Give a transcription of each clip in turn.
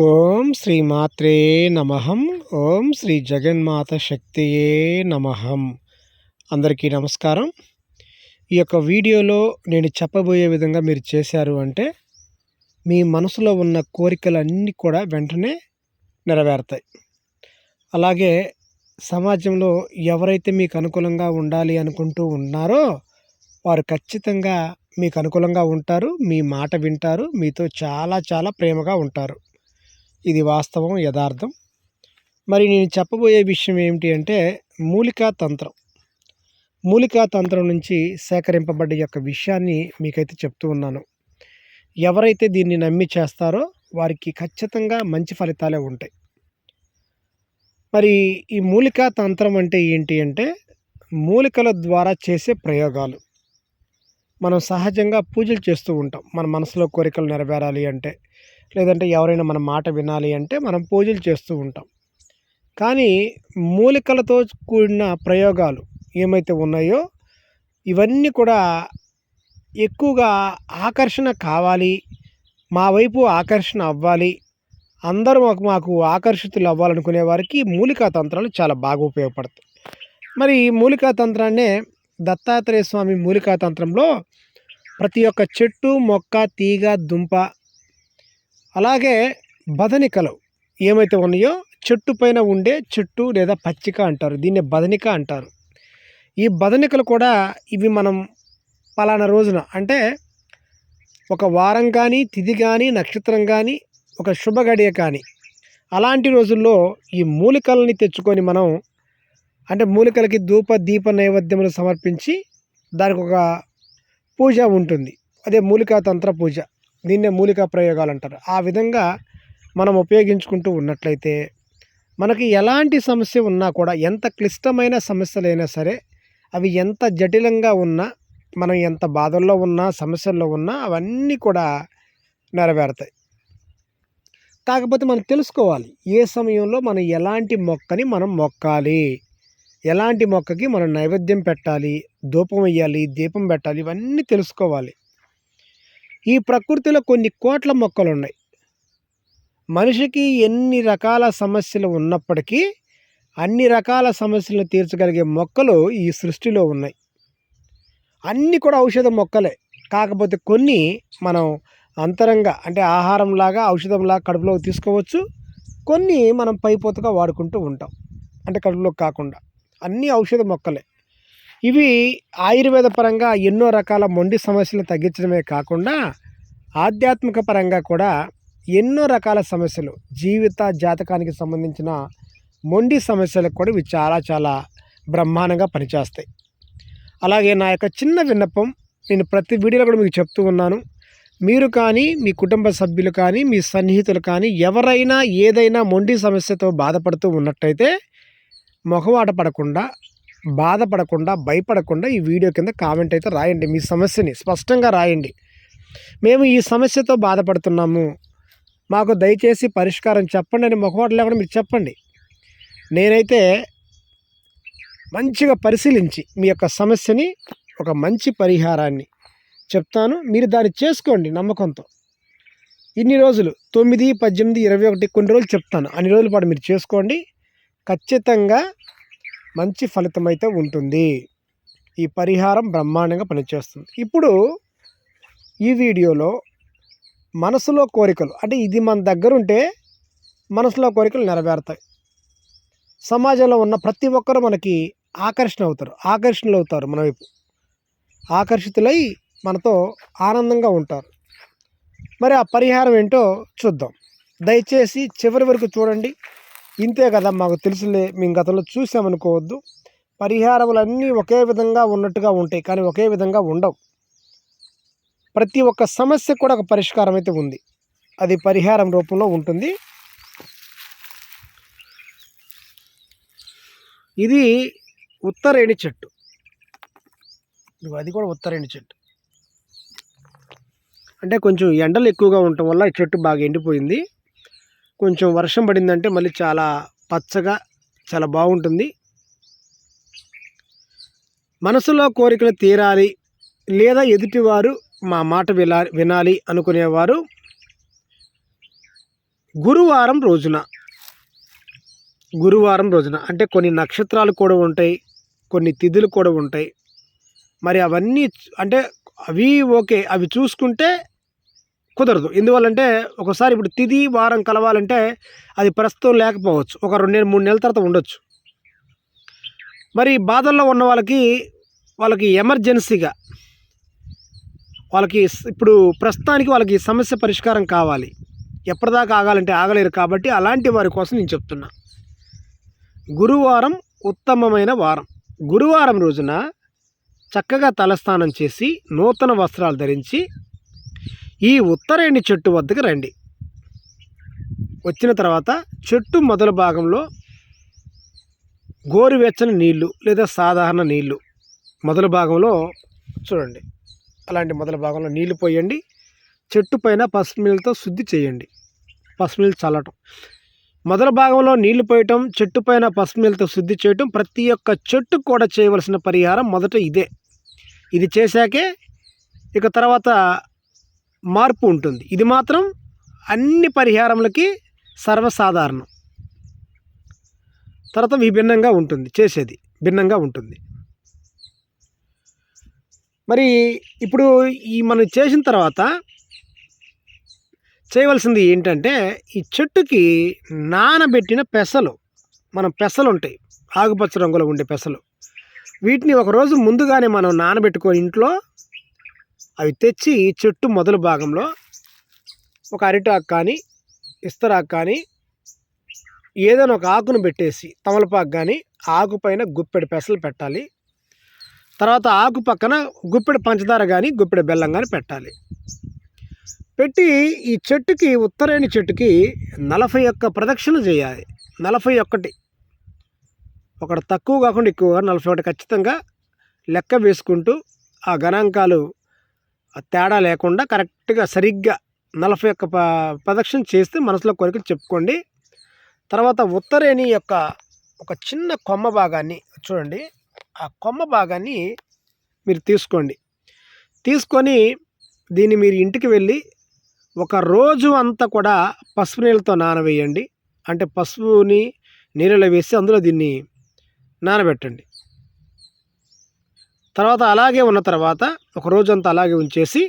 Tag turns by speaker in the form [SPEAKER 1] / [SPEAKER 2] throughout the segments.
[SPEAKER 1] ఓం శ్రీ మాత్రే నమహం ఓం శ్రీ జగన్మాత శక్తియే నమహం అందరికీ నమస్కారం. ఈ యొక్క వీడియోలో నేను చెప్పబోయే విధంగా మీరు చేశారు అంటే మీ మనసులో ఉన్న కోరికలన్నీ కూడా వెంటనే నెరవేరుతాయి. అలాగే సమాజంలో ఎవరైతే మీకు అనుకూలంగా ఉండాలి అనుకుంటూ ఉన్నారో వారు ఖచ్చితంగా మీకు అనుకూలంగా ఉంటారు మీ మాట వింటారు మీతో చాలా చాలా ప్రేమగా ఉంటారు. ఇది వాస్తవం యథార్థం. మరి నేను చెప్పబోయే విషయం ఏమిటి అంటే మూలికా తంత్రం. మూలికా తంత్రం నుంచి సేకరింపబడ్డ యొక్క విషయాన్ని మీకైతే చెప్తూ ఉన్నాను. ఎవరైతే దీన్ని నమ్మి చేస్తారో వారికి ఖచ్చితంగా మంచి ఫలితాలే ఉంటాయి. మరి ఈ మూలికా తంత్రం అంటే ఏంటి అంటే మూలికల ద్వారా చేసే ప్రయోగాలు. మనం సహజంగా పూజలు చేస్తూ ఉంటాం. మన మనసులో కోరికలు నెరవేరాలి అంటే లేదంటే ఎవరైనా మన మాట వినాలి అంటే మనం పూజలు చేస్తూ ఉంటాం. కానీ మూలికలతో కూడిన ప్రయోగాలు ఏమైతే ఉన్నాయో ఇవన్నీ కూడా ఎక్కువగా ఆకర్షణ కావాలి మా వైపు ఆకర్షణ అవ్వాలి అందరూ మాకు మాకు ఆకర్షితులు అవ్వాలనుకునే వారికి మూలికా తంత్రాలు చాలా బాగా ఉపయోగపడతాయి. మరి ఈ మూలికా తంత్రాన్నే దత్తాత్రేయ స్వామి మూలికా తంత్రంలో ప్రతి ఒక్క చెట్టు మొక్క తీగ దుంప అలాగే బదనికలు ఏమైతే ఉన్నాయో చెట్టు పైన ఉండే చెట్టు లేదా పచ్చిక అంటారు దీన్ని బదనిక అంటారు. ఈ బదనికలు కూడా ఇవి మనం పలానా రోజున అంటే ఒక వారం కానీ తిథి కానీ నక్షత్రం కానీ ఒక శుభగడియ కానీ అలాంటి రోజుల్లో ఈ మూలికల్ని తెచ్చుకొని మనం అంటే మూలికలకి ధూప దీప నైవేద్యములు సమర్పించి దానికి ఒక పూజ ఉంటుంది. అదే మూలికా తంత్ర పూజ. దీన్నే మూలికా ప్రయోగాలు అంటారు ఆ విధంగా మనం ఉపయోగించుకుంటూ ఉన్నట్లయితే మనకి ఎలాంటి సమస్య ఉన్నా కూడా ఎంత క్లిష్టమైన సమస్యలైనా సరే అవి ఎంత జటిలంగా ఉన్నా మనం ఎంత బాధల్లో ఉన్నా సమస్యల్లో ఉన్నా అవన్నీ కూడా నెరవేరుతాయి. కాకపోతే మనం తెలుసుకోవాలి ఏ సమయంలో మనం ఎలాంటి మొక్కని మనం మొక్కాలి ఎలాంటి మొక్కకి మనం నైవేద్యం పెట్టాలి ధూపం వేయాలి దీపం పెట్టాలి ఇవన్నీ తెలుసుకోవాలి. ఈ ప్రకృతిలో కొన్ని కోట్ల మొక్కలు ఉన్నాయి మనిషికి ఎన్ని రకాల సమస్యలు ఉన్నప్పటికీ అన్ని రకాల సమస్యలను తీర్చగలిగే మొక్కలు ఈ సృష్టిలో ఉన్నాయి. అన్నీ కూడా ఔషధ మొక్కలే. కాకపోతే కొన్ని మనం అంతరంగా అంటే ఆహారంలాగా ఔషధంలాగా కడుపులోకి తీసుకోవచ్చు. కొన్ని మనం పైపోతగా వాడుకుంటూ ఉంటాం. అంటే కడుపులోకి కాకుండా. అన్నీ ఔషధ మొక్కలే. ఇవి ఆయుర్వేద పరంగా ఎన్నో రకాల మొండి సమస్యలు తగ్గించడమే కాకుండా ఆధ్యాత్మిక పరంగా కూడా ఎన్నో రకాల సమస్యలు జీవిత జాతకానికి సంబంధించిన మొండి సమస్యలకు కూడా ఇవి చాలా చాలా బ్రహ్మాండంగా పనిచేస్తాయి. అలాగే నా యొక్క చిన్న విన్నపం నేను ప్రతి వీడియోలో కూడా మీకు చెప్తూ ఉన్నాను. మీరు కానీ మీ కుటుంబ సభ్యులు కానీ మీ సన్నిహితులు కానీ ఎవరైనా ఏదైనా మొండి సమస్యతో బాధపడుతూ ఉన్నట్టయితే మొహమాట పడకుండా బాధపడకుండా భయపడకుండా ఈ వీడియో కింద కామెంట్ అయితే రాయండి. మీ సమస్యని స్పష్టంగా రాయండి. మేము ఈ సమస్యతో బాధపడుతున్నాము. మాకు దయచేసి పరిష్కారం చెప్పండి అని మొహమాట లేకుండా మీరు చెప్పండి. నేనైతే మంచిగా పరిశీలించి మీ యొక్క సమస్యని ఒక మంచి పరిహారాన్ని చెప్తాను. మీరు దాన్ని చేసుకోండి నమ్మకంతో. ఇన్ని రోజులు తొమ్మిది పద్దెనిమిది ఇరవై ఒకటి కొన్ని రోజులు చెప్తాను. అన్ని రోజుల పాటు మీరు చేసుకోండి. ఖచ్చితంగా మంచి ఫలితం అయితే ఉంటుంది. ఈ పరిహారం బ్రహ్మాండంగా పనిచేస్తుంది. ఇప్పుడు ఈ వీడియోలో మనసులో కోరికలు అంటే ఇది మన దగ్గర ఉంటే మనసులో కోరికలు నెరవేరుతాయి. సమాజంలో ఉన్న ప్రతి ఒక్కరు మనకి ఆకర్షణ అవుతారు ఆకర్షణలు అవుతారు మన వైపు. ఆకర్షితులై మనతో ఆనందంగా ఉంటారు. మరి ఆ పరిహారం ఏంటో చూద్దాం. దయచేసి చివరి వరకు చూడండి. ఇంతే కదా మాకు తెలుసులే మేము గతంలో చూసామనుకోవద్దు. పరిహారములన్నీ ఒకే విధంగా ఉన్నట్టుగా ఉంటాయి. కానీ ఒకే విధంగా ఉండవు. ప్రతి ఒక్క సమస్య కూడా ఒక పరిష్కారం అయితే ఉంది. అది పరిహారం రూపంలో ఉంటుంది. ఇది ఉత్తరేణి చెట్టు. అది కూడా ఉత్తరేణి చెట్టు. అంటే కొంచెం ఎండలు ఎక్కువగా ఉండటం వల్ల ఈ చెట్టు బాగా ఎండిపోయింది. కొంచెం వర్షం పడిందంటే మళ్ళీ చాలా పచ్చగా చాలా బాగుంటుంది. మనసులో కోరికలు తీరాలి లేదా ఎదుటివారు మా మాట విలా వినాలి అనుకునేవారు గురువారం రోజున. గురువారం రోజున. అంటే కొన్ని నక్షత్రాలు కూడా ఉంటాయి కొన్ని తిథులు కూడా ఉంటాయి. మరి అవన్నీ అంటే అవి ఓకే అవి చూసుకుంటే కుదరదు. ఎందువల్లంటే ఒకసారి ఇప్పుడు తిది వారం కలవాలంటే అది ప్రస్తుతం లేకపోవచ్చు. ఒక రెండు మూడు నెలల తర్వాత ఉండొచ్చు. మరి బాధల్లో ఉన్న వాళ్ళకి వాళ్ళకి ఎమర్జెన్సీగా వాళ్ళకి ఇప్పుడు ప్రస్తుతానికి వాళ్ళకి సమస్య పరిష్కారం కావాలి. ఎప్పటిదాకా ఆగాలంటే ఆగలేరు కాబట్టి అలాంటి వారి కోసం నేను చెప్తున్నా. గురువారం ఉత్తమమైన వారం. గురువారం రోజున చక్కగా తలస్నానం చేసి నూతన వస్త్రాలు ధరించి ఈ ఉత్తరేణి చెట్టు వద్దకు రండి. వచ్చిన తర్వాత చెట్టు మొదల భాగంలో గోరువెచ్చని నీళ్ళు లేదా సాధారణ నీళ్ళు మొదల భాగంలో చూడండి. అలాంటి మొదల భాగంలో నీళ్ళు పోయండి. చెట్టు పైన పసుపు శుద్ధి చేయండి. పసుపు చల్లటం. మొదల భాగంలో నీళ్ళు పోయటం చెట్టు పైన పసుపు శుద్ధి చేయటం ప్రతి ఒక్క చెట్టు కూడా చేయవలసిన పరిహారం మొదట ఇదే. ఇది చేశాకే ఇక తర్వాత మార్పు ఉంటుంది. ఇది మాత్రం అన్ని పరిహారములకి సర్వసాధారణం. తర్వాత విభిన్నంగా ఉంటుంది చేసేది భిన్నంగా ఉంటుంది. మరి ఇప్పుడు ఈ మనం చేసిన తర్వాత చేయవలసింది ఏంటంటే ఈ చెట్టుకి నానబెట్టిన పెసలు మనం పెసలు ఉంటాయి ఆకుపచ్చ రంగులో ఉండే పెసలు. వీటిని ఒకరోజు ముందుగానే మనం నానబెట్టుకొని ఇంట్లో అవి తెచ్చి చెట్టు మొదలు భాగంలో ఒక అరిటాకు కానీ ఇస్తరాకు కానీ ఏదైనా ఒక ఆకును పెట్టేసి తమలపాకు కానీ ఆకు పైన గుప్పెడు పెసలు పెట్టాలి. తర్వాత ఆకు పక్కన గుప్పెడు పంచదార కానీ గుప్పెడు బెల్లం కానీ పెట్టాలి. పెట్టి ఈ చెట్టుకి ఉత్తరేణి చెట్టుకి నలభై ఒక్క ప్రదక్షిణ చేయాలి. నలభై ఒక్కటి. ఒకటి తక్కువ కాకుండా ఎక్కువ నలభై ఒకటి ఖచ్చితంగా లెక్క వేసుకుంటూ ఆ గణాంకాలు తేడా లేకుండా కరెక్ట్గా సరిగ్గా నలభై ఒక్క ప ప్రదక్షిణ చేస్తే మనసులో కోరికలు చెప్పుకోండి. తర్వాత ఉత్తరేణి యొక్క ఒక చిన్న కొమ్మ భాగాన్ని చూడండి. ఆ కొమ్మ భాగాన్ని మీరు తీసుకోండి. తీసుకొని దీన్ని మీరు ఇంటికి వెళ్ళి ఒక రోజు అంతా కూడా పసుపు నీళ్ళతో నానవేయండి. అంటే పసుపుని నీళ్ళలో వేసి అందులో దీన్ని నానబెట్టండి. తర్వాత అలాగే ఉన్న తర్వాత ఒక రోజంతా అలాగే ఉంచేసి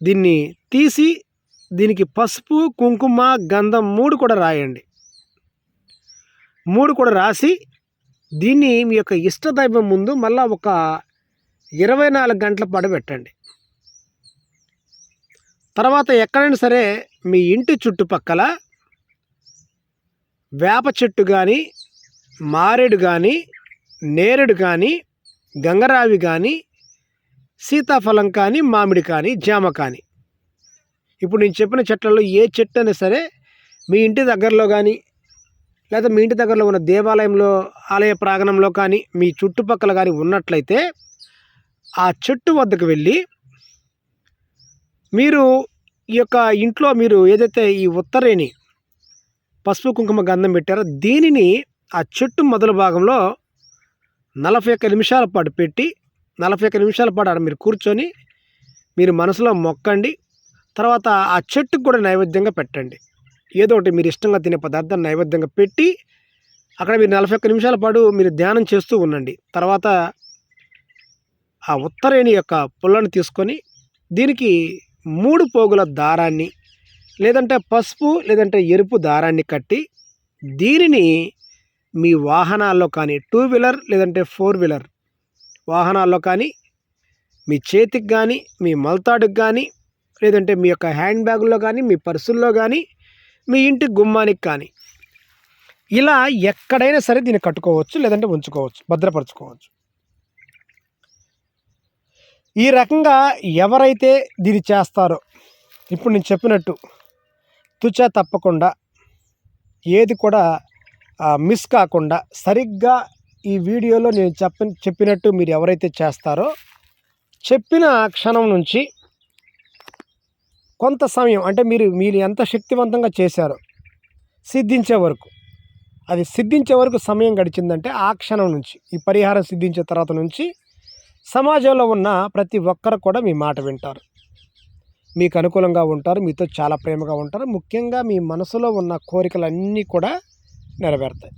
[SPEAKER 1] దీన్ని తీసి దీనికి పసుపు కుంకుమ గంధం మూడు కూడా రాయండి. మూడు కూడా రాసి దీన్ని మీ యొక్క ఇష్టదైవం ముందు మళ్ళా ఒక ఇరవై నాలుగు గంటల పాటు పెట్టండి. తర్వాత ఎక్కడైనా సరే మీ ఇంటి చుట్టుపక్కల వేప చెట్టు కానీ మారేడు కానీ నేరేడు కానీ గంగరావి కానీ సీతాఫలం కానీ మామిడి కానీ జామ కానీ. ఇప్పుడు నేను చెప్పిన చెట్లలో ఏ చెట్టు అయినా సరే మీ ఇంటి దగ్గరలో కానీ లేదా మీ ఇంటి దగ్గరలో ఉన్న దేవాలయంలో ఆలయ ప్రాంగణంలో కానీ మీ చుట్టుపక్కల కానీ ఉన్నట్లయితే ఆ చెట్టు వద్దకు వెళ్ళి మీరు ఈ యొక్క ఇంట్లో మీరు ఏదైతే ఈ ఉత్తరేణి పసుపు కుంకుమ గంధం పెట్టారో దీనిని ఆ చెట్టు మొదల భాగంలో నలభై ఒక్క నిమిషాల పాటు పెట్టి నలభై ఒక్క నిమిషాల పాటు ఆడ మీరు కూర్చొని మీరు మనసులో మొక్కండి. తర్వాత ఆ చెట్టుకు కూడా నైవేద్యంగా పెట్టండి. ఏదో ఒకటి మీరు ఇష్టంగా తినే పదార్థాన్ని నైవేద్యంగా పెట్టి అక్కడ మీరు నలభై ఒక్క నిమిషాల పాటు మీరు ధ్యానం చేస్తూ ఉండండి. తర్వాత ఆ ఉత్తరేణి యొక్క పుల్లను తీసుకొని దీనికి మూడు పోగుల దారాన్ని లేదంటే పసుపు లేదంటే ఎరుపు దారాన్ని కట్టి దీనిని మీ వాహనాల్లో కానీ టూ వీలర్ లేదంటే ఫోర్ వీలర్ వాహనాల్లో కానీ మీ చేతికి కానీ మీ మల్తాడుకు కానీ లేదంటే మీ యొక్క హ్యాండ్ బ్యాగుల్లో కానీ మీ పర్సుల్లో కానీ మీ ఇంటి గుమ్మానికి కానీ. ఇలా ఎక్కడైనా సరే దీన్ని కట్టుకోవచ్చు లేదంటే ఉంచుకోవచ్చు భద్రపరచుకోవచ్చు. ఈ రకంగా ఎవరైతే దీన్ని చేస్తారో ఇప్పుడు నేను చెప్పినట్టు తుచా తప్పకుండా ఏది కూడా మిస్ కాకుండా సరిగ్గా ఈ వీడియోలో నేను చెప్ప చెప్పినట్టు మీరు ఎవరైతే చేస్తారో చెప్పిన క్షణం నుంచి కొంత సమయం అంటే మీరు మీరు ఎంత శక్తివంతంగా చేశారో సిద్ధించే వరకు అది సిద్ధించే వరకు సమయం గడిచిందంటే ఆ క్షణం నుంచి ఈ పరిహారం సిద్ధించిన తర్వాత నుంచి సమాజంలో ఉన్న ప్రతి ఒక్కరు కూడా మీ మాట వింటారు. మీకు అనుకూలంగా ఉంటారు మీతో చాలా ప్రేమగా ఉంటారు. ముఖ్యంగా మీ మనసులో ఉన్న కోరికలన్నీ కూడా నెరవేరుతాయి.